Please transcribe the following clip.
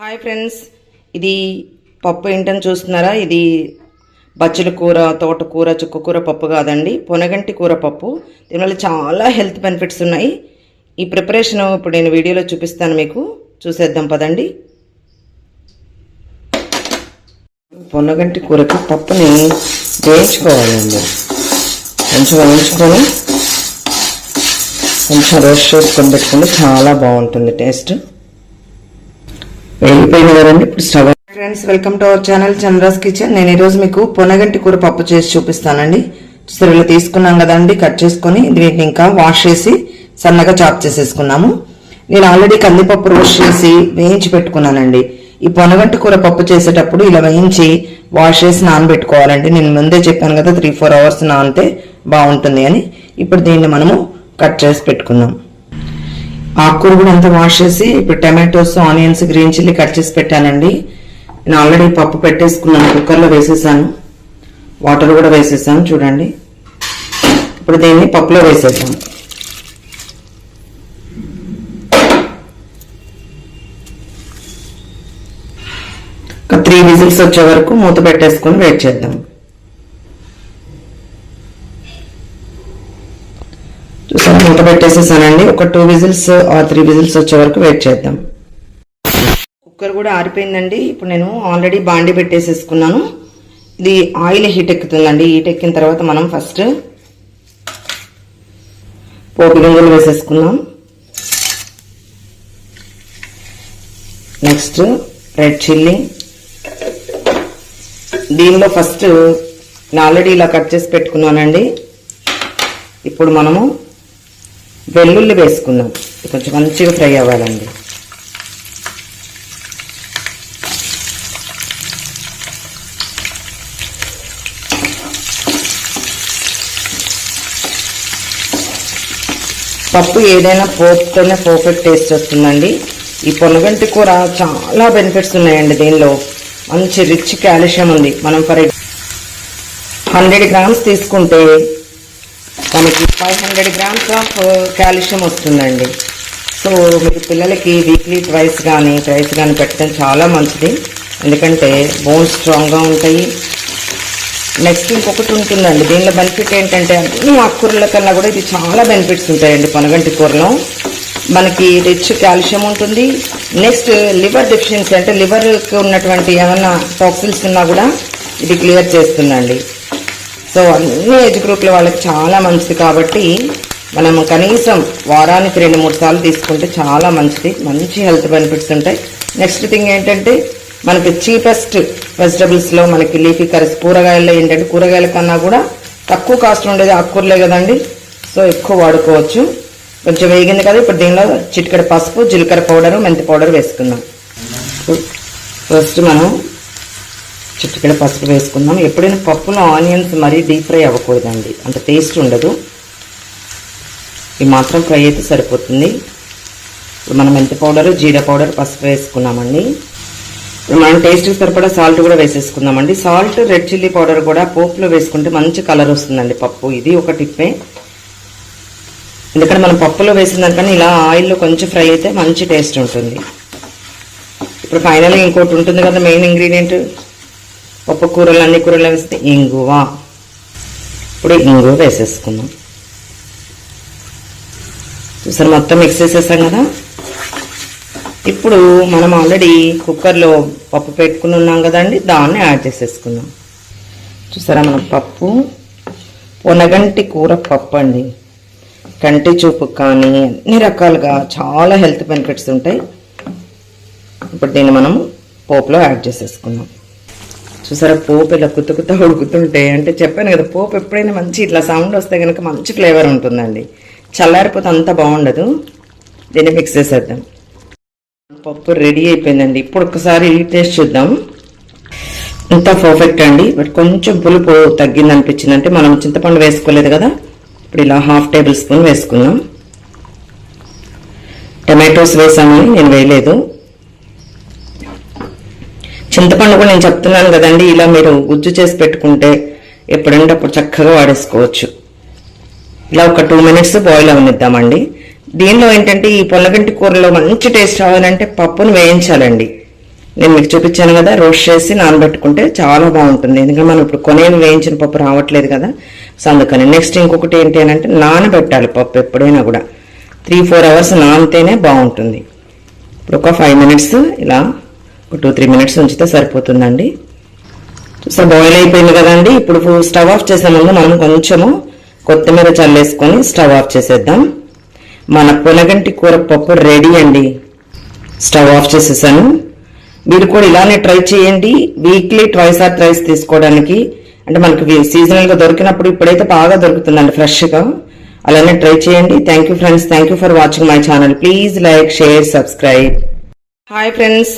Hi friends ఇది పప్పు ఏంటని చూస్తున్నారా? ఇది బచ్చల కూర తోటకూర చుక్కకూర పప్పు కాదండి. పొనగంటి కూర పప్పు. దీనివల్ల చాలా హెల్త్ బెనిఫిట్స్ ఉన్నాయి. ఈ ప్రిపరేషన్ ఇప్పుడు నేను వీడియోలో చూపిస్తాను మీకు. చూసేద్దాం పదండి. పొన్నగంటి కూరకి పప్పుని వేయించుకోవాలండి కొంచెం వేయించుకొని కొంచెం రోస్ట్ చేసుకొని పెట్టుకుంటే చాలా బాగుంటుంది టేస్ట్. వెళ్ళిపోయింది కదండి ఇప్పుడు stove friends welcome to our channel Chandra's kitchen నేను ఈరోజు మీకు పొనగంటి కూర పప్పు చేసి చూపిస్తానండి. చూసారు తీసుకున్నాం కదండి కట్ చేసుకొని దీన్ని ఇంకా వాష్ చేసి సన్నగా చాప్ చేసేసుకున్నాము. నేను ఆల్రెడీ కందిపప్పు రోస్ట్ చేసి వేయించి పెట్టుకున్నానండి. ఈ పొనగంటి కూర పప్పు చేసేటప్పుడు ఇలా వేయించి వాష్ చేసి నానబెట్టుకోవాలండి. నేను ముందే చెప్పాను కదా త్రీ ఫోర్ అవర్స్ నానితే బాగుంటుంది అని. ఇప్పుడు దీన్ని మనము కట్ చేసి పెట్టుకుందాం ఆకుకూర కూడా అంతా వాష్ చేసి ఇప్పుడు tomatoes onions green chilli cut చేసి పెట్టానండి. నేను ఆల్రెడీ పప్పు పెట్టేసుకున్నాను కుక్కర్లో వేసేసాను. వాటర్ కూడా వేసేసాను చూడండి. ఇప్పుడు దీన్ని పప్పులో వేసేసాను ఒక త్రీ విజిల్స్ వచ్చే వరకు మూత పెట్టేసుకొని వెయిట్ చేద్దాం చూసారా మూత పెట్టేసేసానండి ఒక two whistles or three whistles వచ్చే వరకు వెయిట్ చేద్దాం. కుక్కర్ కూడా ఆరిపోయిందండి. ఇప్పుడు నేను ఆల్రెడీ బాండి పెట్టేసేసుకున్నాను. ఇది ఆయిల్ హీట్ ఎక్కుతుందండి. హీట్ ఎక్కిన తర్వాత మనం ఫస్ట్ పోపు గింజలు వేసేసుకుందాం. నెక్స్ట్ రెడ్ చిల్లీ దీనిలో ఫస్ట్ నేను ఆల్రెడీ ఇలా కట్ చేసి పెట్టుకున్నానండి. ఇప్పుడు మనము వెల్లుల్లి వేసుకుందాం కొంచెం మంచిగా ఫ్రై అవ్వాలండి. పప్పు ఏదైనా పోపుతోనే పర్ఫెక్ట్ టేస్ట్ వస్తుందండి. ఈ పొనగంటి కూర చాలా బెనిఫిట్స్ ఉన్నాయండి దీనిలో. మంచి రిచ్ కాల్షియం ఉంది. మనం ఫర్ హండ్రెడ్ గ్రామ్స్ తీసుకుంటే మనకి five hundred grams of calcium వస్తుందండి. సో మీరు పిల్లలకి వీక్లీ ట్వైస్ కానీ ట్రైస్ కానీ పెట్టడం చాలా మంచిది. ఎందుకంటే బోన్స్ స్ట్రాంగ్గా ఉంటాయి. నెక్స్ట్ ఇంకొకటి ఉంటుందండి. దీనిలో బెనిఫిట్ ఏంటంటే అన్ని ఆకుకూరల కన్నా కూడా ఇది చాలా బెనిఫిట్స్ ఉంటాయండి పనగంటి కూరలో. మనకి రిచ్ కాల్షియం ఉంటుంది. నెక్స్ట్ లివర్ డెఫిషియన్సీ అంటే లివర్కి ఉన్నటువంటి ఏమైనా టాక్సిన్స్ ఉన్నా కూడా ఇది క్లియర్ చేస్తుందండి. సో అన్ని ఏజ్ గ్రూప్ల వాళ్ళకి చాలా మంచిది కాబట్టి మనం కనీసం వారానికి రెండు మూడు సార్లు తీసుకుంటే చాలా మంచిది. మంచి హెల్త్ బెనిఫిట్స్ ఉంటాయి. నెక్స్ట్ థింగ్ ఏంటంటే మనకి చీపెస్ట్ వెజిటబుల్స్లో మనకి లీఫీ కర్రీస్ కూరగాయల్లో ఏంటంటే కూరగాయల కన్నా కూడా తక్కువ కాస్ట్ ఉండేది ఆకుకూరలే కదండి. సో ఎక్కువ వాడుకోవచ్చు. కొంచెం వేగింది కదా ఇప్పుడు దీనిలో చిటికెడ పసుపు జీలకర్ర పౌడరు మెంతి పౌడర్ వేసుకుందాం. ఫస్ట్ మనం చిటికెడ పసుపు వేసుకుందాం. ఎప్పుడైనా పప్పులో ఆనియన్స్ మరీ డీప్ ఫ్రై అవ్వకూడదండి. అంత టేస్ట్ ఉండదు. ఇవి మాత్రం ఫ్రై అయితే సరిపోతుంది. ఇప్పుడు మనం మెంతి పౌడర్ జీరా పౌడర్ పసుపు వేసుకున్నామండి. ఇప్పుడు మనం టేస్ట్కి సరిపడా సాల్ట్ కూడా వేసేసుకుందామండి. సాల్ట్ రెడ్ చిల్లీ పౌడర్ కూడా పోపులో వేసుకుంటే మంచి కలర్ వస్తుందండి పప్పు. ఇది ఒక టిప్పే. ఎందుకంటే మనం పప్పులో వేసిన దానికన్నా ఇలా ఆయిల్లో కొంచెం ఫ్రై అయితే మంచి టేస్ట్ ఉంటుంది. ఇప్పుడు ఫైనల్గా ఇంకోటి ఉంటుంది కదా మెయిన్ ఇంగ్రీడియంట్. పప్పు కూరలు అన్ని కూరలు వేస్తే ఇంగువ. ఇప్పుడు ఇంగువ వేసేసుకుందాం. చూసారు మొత్తం మిక్స్ చేసేసాం కదా? ఇప్పుడు మనం ఆల్రెడీ కుక్కర్లో పప్పు పెట్టుకుని ఉన్నాం కదండి దాన్ని యాడ్ చేసేసుకుందాం. చూసారా మనం పప్పు పొనగంటి కూర పప్పు అండి. కంటి చూపు కానీ అన్ని రకాలుగా చాలా హెల్త్ బెనిఫిట్స్ ఉంటాయి. ఇప్పుడు దీన్ని మనం పోపులో యాడ్ చేసేసుకుందాం. చూసారా? పోపు ఇలా కుతుకుతా ఉడుకుతుంటే అంటే చెప్పాను కదా పోపు ఎప్పుడైనా మంచి ఇట్లా సౌండ్ వస్తే కనుక మంచి ఫ్లేవర్ ఉంటుందండి. చల్లారిపోతే అంత బాగుండదు. దీన్ని మిక్స్ చేసేద్దాం. పప్పు రెడీ అయిపోయిందండి. ఇప్పుడు ఒకసారి టేస్ట్ చూద్దాం. ఇంత పర్ఫెక్ట్ అండి. బట్ కొంచెం పులుపు తగ్గింది అనిపించింది అంటే మనం చింతపండు వేసుకోలేదు కదా. ఇప్పుడు ఇలా హాఫ్ టేబుల్ స్పూన్ వేసుకుందాం. టమాటోస్ వేసామని నేను వేయలేదు. చింతపండు కూడా నేను చెప్తున్నాను కదండి ఇలా మీరు గుజ్జు చేసి పెట్టుకుంటే ఎప్పుడంటే అప్పుడు చక్కగా వాడేసుకోవచ్చు. ఇలా ఒక టూ మినిట్స్ బాయిల్ అవనిద్దామండి. దీనిలో ఏంటంటే ఈ పొల్లగంటి కూరలో మంచి టేస్ట్ రావాలంటే పప్పును వేయించాలండి. నేను మీకు చూపించాను కదా రోస్ట్ చేసి నానబెట్టుకుంటే చాలా బాగుంటుంది. ఎందుకంటే మనం ఇప్పుడు కొనేది వేయించిన పప్పు రావట్లేదు కదా. సో అందుకని నెక్స్ట్ ఇంకొకటి ఏంటి అని అంటే నానబెట్టాలి పప్పు ఎప్పుడైనా కూడా. త్రీ ఫోర్ అవర్స్ నానితేనే బాగుంటుంది. ఇప్పుడు ఒక ఫైవ్ మినిట్స్ ఇలా ఒక టూ త్రీ మినిట్స్ ఉంచితే సరిపోతుందండి. సో బాయిల్ అయిపోయింది కదండి. ఇప్పుడు స్టవ్ ఆఫ్ చేసే ముందు మనం కొంచెము కొత్తిమీర చల్లేసుకొని స్టవ్ ఆఫ్ చేసేద్దాం. మన పొలగంటి కూర పప్పు రెడీ అండి. స్టవ్ ఆఫ్ చేసేసాను. మీరు కూడా ఇలానే ట్రై చేయండి. వీక్లీ ట్వైస్ ఆర్ ట్రైస్ తీసుకోవడానికి. అంటే మనకి సీజనల్గా దొరికినప్పుడు ఇప్పుడైతే బాగా దొరుకుతుందండి ఫ్రెష్గా. అలానే ట్రై చేయండి. Thank you friends thank you for watching my channel please like share subscribe hi friends